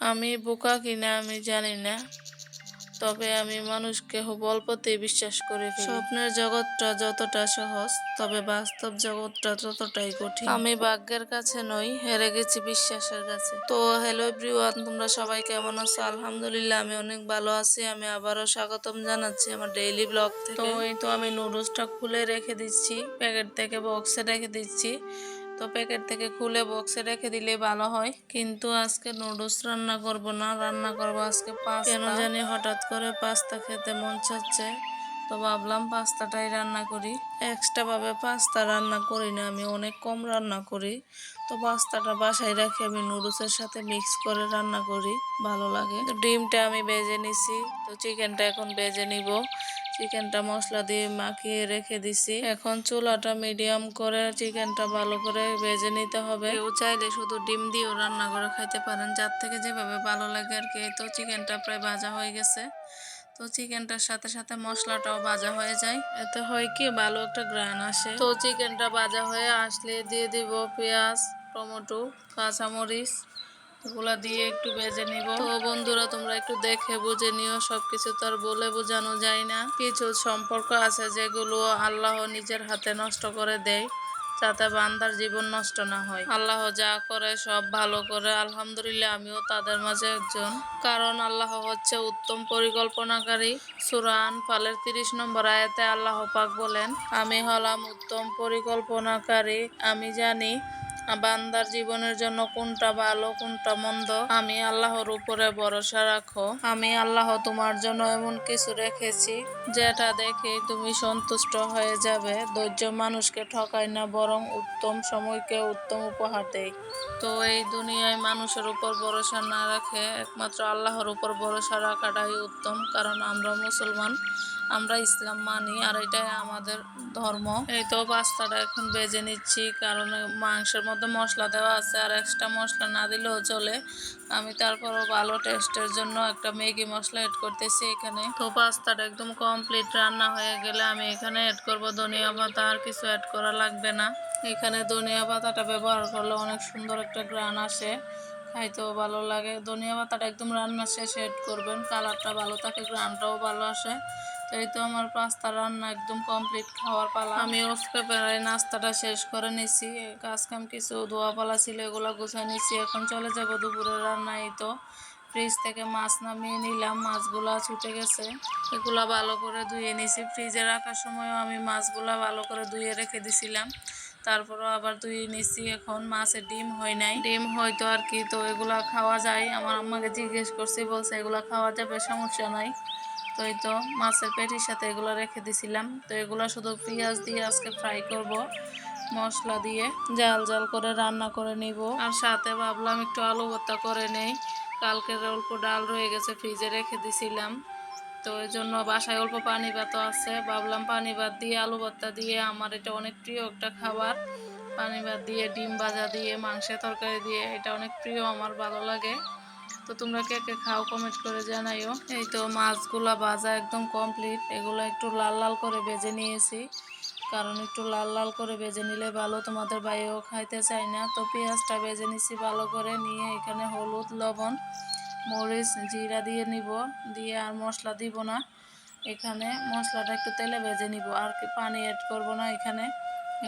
আমি বোকা কিনা আমি জানি না তবে আমি মানুষকে খুব অল্পতেই বিশ্বাস করে স্বপ্নের জগৎটা যতটা সহজ তবে বাস্তব জগৎটা ততটাই কঠিন। আমি ভাগ্যের কাছে নই হেরে গেছি বিশ্বাসের কাছে। তো হ্যালো এভরিওয়ান তোমরা সবাই কেমন আছো? আলহামদুলিল্লাহ আমি অনেক ভালো আছি। আমি আবারও স্বাগতম জানাচ্ছি আমার ডেইলি ব্লগ থেকে। তো এই তো আমি নুডলসটা খুলে রেখে দিচ্ছি প্যাকেট থেকে বক্সে রেখে দিচ্ছি। তো প্যাকেট থেকে খুলে বক্সে রেখে দিলে ভালো হয়। কিন্তু আজকে নুডলস রান্না করব না, রান্না করব আজকে পাস্তা। কেন জানি হঠাৎ করে পাস্তা খেতে মন চাচ্ছে, তো ভাবলাম পাস্তাটাই রান্না করি। এক্সট্রা ভাবে পাস্তা রান্না করি না, আমি অনেক কম রান্না করি। তো পাস্তাটা বাসায় রাখি আমি নুডলসের সাথে মিক্স করে রান্না করি, ভালো লাগে। ডিমটা আমি বেজে নিছি, তো চিকেনটা এখন বেজে নিব। চিকেনটা মশলা দিয়ে মাখিয়ে রেখে দিছি। এখন চুলাটা মিডিয়াম করে চিকেনটা ভালো করে ভেজে নিতে হবে। কেউ চাইলে শুধু ডিম দিয়েও রান্না করে খাইতে পারেন। যার থেকে যেভাবে ভালো লাগে আর কি তো চিকেনটা প্রায় ভাজা হয়ে গেছে। তো চিকেনটার সাথে সাথে মশলাটাও ভাজা হয়ে যায়। এতে হয় কি, ভালো একটা গ্রান আসে। তো চিকেনটা ভাজা হয়ে আসলে দিয়ে দিব পেঁয়াজ, টমেটো, কাঁচামরিচ এগুলা দিয়ে একটু ভেজে নিব। তো বন্ধুরা, তোমরা একটু দেখে বুঝে নিও, সবকিছু তো আর বলে বোঝানো যায় না। কিছু সম্পর্ক আছে যেগুলো আল্লাহ নিজের হাতে নষ্ট করে দেয়, যাতে বান্দার জীবন নষ্ট না হয়। আল্লাহ যা করে সব ভালো করে, আলহামদুলিল্লাহ আমিও তাদের মাঝে একজন। কারণ আল্লাহ হচ্ছে উত্তম পরিকল্পনাকারী। সুরান ফালের তিরিশ নম্বর আয়াতে আল্লাহ পাক বলেন, আমি হলাম উত্তম পরিকল্পনাকারী, আমি জানি বান্দার জীবনের জন্য কোনটা ভালো, কোনটা মন্দ, আমি আল্লাহর উপরে ভরসা রাখো। আমি আল্লাহ তোমার জন্য এমন কিছু রেখেছি, যেটা দেখে তুমি সন্তুষ্ট হয়ে যাবে। ধৈর্য মানুষকে ঠকায় না, বরং উত্তম সময়কে উত্তম উপহার দেয়। তো এই দুনিয়ায় মানুষের উপর ভরসা না রাখে, একমাত্র আল্লাহর উপর ভরসা রাখাটাই উত্তম, কারণ আমরা মুসলমান। আমরা ইসলাম মানি আর এটাই আমাদের ধর্ম। এই তো পাস্তাটা এখন বেজে নিচ্ছি, কারণ মাংসের মধ্যে মশলা দেওয়া আছে আর এক্সট্রা মশলা না দিলেও চলে। আমি তারপরও ভালো টেস্টের জন্য একটা ম্যাগি মশলা এড করতেছি এখানে। তো পাস্তাটা একদম কমপ্লিট রান্না হয়ে গেলে আমি এখানে এড করব। ধনিয়া পাতা আর কিছু অ্যাড করা লাগবে না। এখানে ধনিয়া পাতাটা ব্যবহার করলে অনেক সুন্দর একটা গ্রান আসে। খাইতেও ভালো লাগে। ধনিয়া পাতাটা একদম রান্না শেষে এড করবেন। কালারটা ভালো থাকে, গ্রানটাও ভালো আসে। তো এই তো আমার পাস্তা রান্না একদম কমপ্লিট খাওয়ার পালা। আমি অফ ক্যামেরায় নাস্তাটা শেষ করে নিছি। কাজ কাম কিছু ধোয়া পালা ছিল, এগুলো গুছাই নিছি। এখন চলে যাব দুপুরের রান্না এই তো ফ্রিজ থেকে মাছ নামিয়ে নিলাম। মাছগুলা ছুটে গেছে। এগুলা ভালো করে ধুয়ে নিছি। ফ্রিজে রাখার সময়ও আমি মাছগুলা ভালো করে ধুয়ে রেখে দিছিলাম। তারপরও আবার ধুয়ে নিচ্ছি এখন মাছের ডিম হয় নাই। ডিম হয়তো আর কি, তো এগুলা খাওয়া যায়। আমার আম্মাকে জিজ্ঞেস করছি, বলছে এগুলা খাওয়া যাবে, সমস্যা নাই। তো এই তো মাছের পেটির সাথে এগুলো রেখে দিছিলাম। তো এগুলো শুধু পেঁয়াজ দিয়ে আজকে ফ্রাই করব, মশলা দিয়ে। জাল করে রান্না করে নিব। আর সাথে ভাবলাম একটু আলু ভর্তা করে নেই। কালকের অল্প ডাল রয়ে গেছে, ফ্রিজে রেখে দিছিলাম। তো ওই জন্য বাসায় অল্প পানি ভাত আছে। ভাবলাম পানি ভাত দিয়ে আলু ভর্তা দিয়ে, আমার এটা অনেক প্রিয় একটা খাবার। পানি ভাত দিয়ে, ডিম ভাজা দিয়ে, মাংসের তরকারি দিয়ে, এটা অনেক প্রিয়, আমার ভালো লাগে। তো তোমরা কে কে খাও কমেন্ট করে জানাইও। এই তো মাছগুলা ভাজা একদম কমপ্লিট এগুলো একটু লাল লাল করে ভেজে নিয়েছি। কারণ একটু লাল লাল করে ভেজে নিলে ভালো, তোমাদের বাইরেও খাইতে চাই না। তো পেঁয়াজটা ভেজে নিছি ভালো করে, নিয়ে এখানে হলুদ, লবণ মরিচ, জিরা দিয়ে নিব। দিয়ে আর মশলা দিব না। এখানে মশলাটা একটু তেলে ভেজে নিব। আর কি পানি অ্যাড করব না এখানে।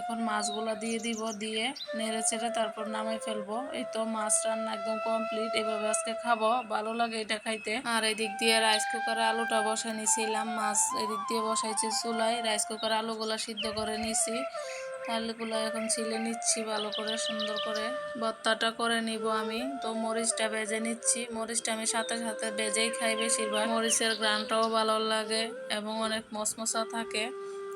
এখন মাছগুলো দিয়ে দিব। দিয়ে নেড়ে চেড়ে তারপর নামে ফেলব। এই তো মাছ রান্না একদম কমপ্লিট এভাবে আজকে খাব। ভালো লাগে এটা খাইতে। আর এদিক দিয়ে রাইস কুকারে আলুটা বসাই নিছিলাম। মাছ এদিক দিয়ে বসাইছি চুলায়। রাইস কুকারে আলুগুলো সিদ্ধ করে নিছি। আলুগুলো এখন ছিলে নিচ্ছি ভালো করে, সুন্দর করে। ভর্তাটা করে নিব আমি। তো মরিচটা বেজে নিচ্ছি। মরিচটা আমি সাথে সাথে বেজেই খাই বেশিরভাগ। মরিচের গ্রানটাও ভালো লাগে এবং অনেক মশমশা থাকে।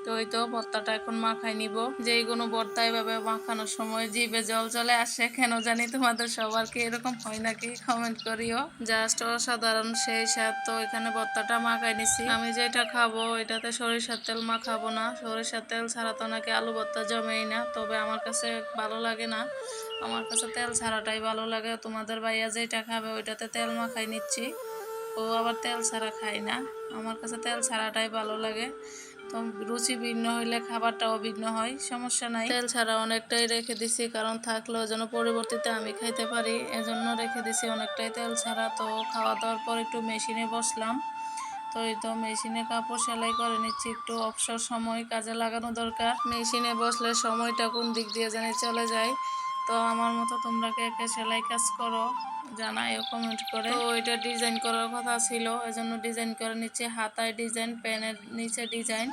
তো ওই তো ভর্তাটা এখন মাখাই নিব। যেই কোনো ভর্তা এভাবে মাখানোর সময় জিভে জল চলে আসে, কেন জানি তোমাদের সবারকে এরকম হয় নাকি? কমেন্ট করিও। জাস্ট অসাধারণ সেই স্বাদ। তো এখানে ভর্তাটা মাখাই নিছি। আমি যেটা খাব, এটাতে সরিষার তেল মাখাবো না। সরিষার তেল ছাড়া তো নাকি আলু ভর্তা জমেই না। তবে আমার কাছে ভালো লাগে না। আমার কাছে তেল ছাড়াটাই ভালো লাগে। তোমাদের ভাইয়া যেটা খাবে, ওইটাতে তেল মাখাই নিচ্ছি। ও আবার তেল ছাড়া খায় না। আমার কাছে তেল ছাড়াটাই ভালো লাগে। তো রুচি ভিন্ন হইলে খাবারটাও ভিন্ন হয়, সমস্যা নাই। তেল ছাড়া অনেকটাই রেখে দিছি, কারণ থাকলেও যেন পরবর্তীতে আমি খাইতে পারি, এজন্য রেখে দিছি অনেকটাই তেল ছাড়া। তো খাওয়া দাওয়ার পর একটু মেশিনে বসলাম। তো এই তো মেশিনে কাপড় সেলাই করে নিচ্ছি, একটু অবসর সময় কাজে লাগানো দরকার। মেশিনে বসলে সময়টা কোন দিক দিয়ে জানি চলে যায়। তো আমার মতো তোমরা কে কে সেলাই কাজ করো? জানাইও কমেন্ট করে। তো এটা ডিজাইন করার কথা ছিল এজন্য ডিজাইন করে নিচ্ছে হাতায় ডিজাইন প্যানের নিচে ডিজাইন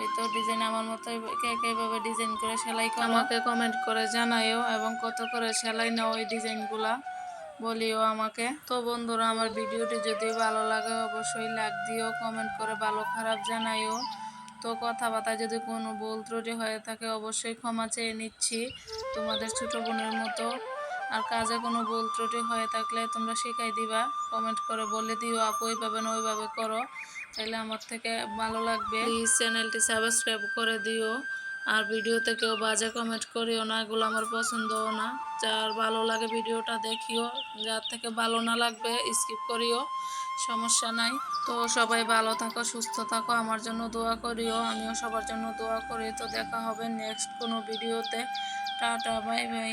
এই তো ডিজাইন আমার মতো কে কে এভাবে ডিজাইন করে সেলাই করো। আমাকে কমেন্ট করে জানাইও এবং কত করে সেলাই নাও এই ডিজাইনগুলা বলিও আমাকে। তো বন্ধুরা আমার ভিডিওটি যদি ভালো লাগে অবশ্যই লাইক দিও কমেন্ট করে ভালো খারাপ জানাইও তো কথাবার্তা যদি কোনো ভুল ত্রুটি হয়ে থাকে অবশ্যই ক্ষমা চেয়ে নিচ্ছি। তোমাদের ছোট বোনের মতো আর কাজে কোনো ভুল ত্রুটি হয়ে থাকলে তোমরা শিখাই দিবা। কমেন্ট করে বলে দিও, আপু, এইভাবে না, ওইভাবে করো। তাহলে আমার থেকে ভালো লাগবে। প্লিজ চ্যানেলটি সাবস্ক্রাইব করে দিও। আর ভিডিওতে কেউ বাজে কমেন্ট করিও না, এগুলো আমার পছন্দও না। যার ভালো লাগে ভিডিওটা দেখিও, যার থেকে ভালো না লাগবে স্কিপ করিও, সমস্যা নাই। তো সবাই ভালো থাকো, সুস্থ থাকো, আমার জন্য দোয়া করিও, আমিও সবার জন্য দোয়া করি। তো দেখা হবে নেক্সট কোনো ভিডিওতে। Tata bye bye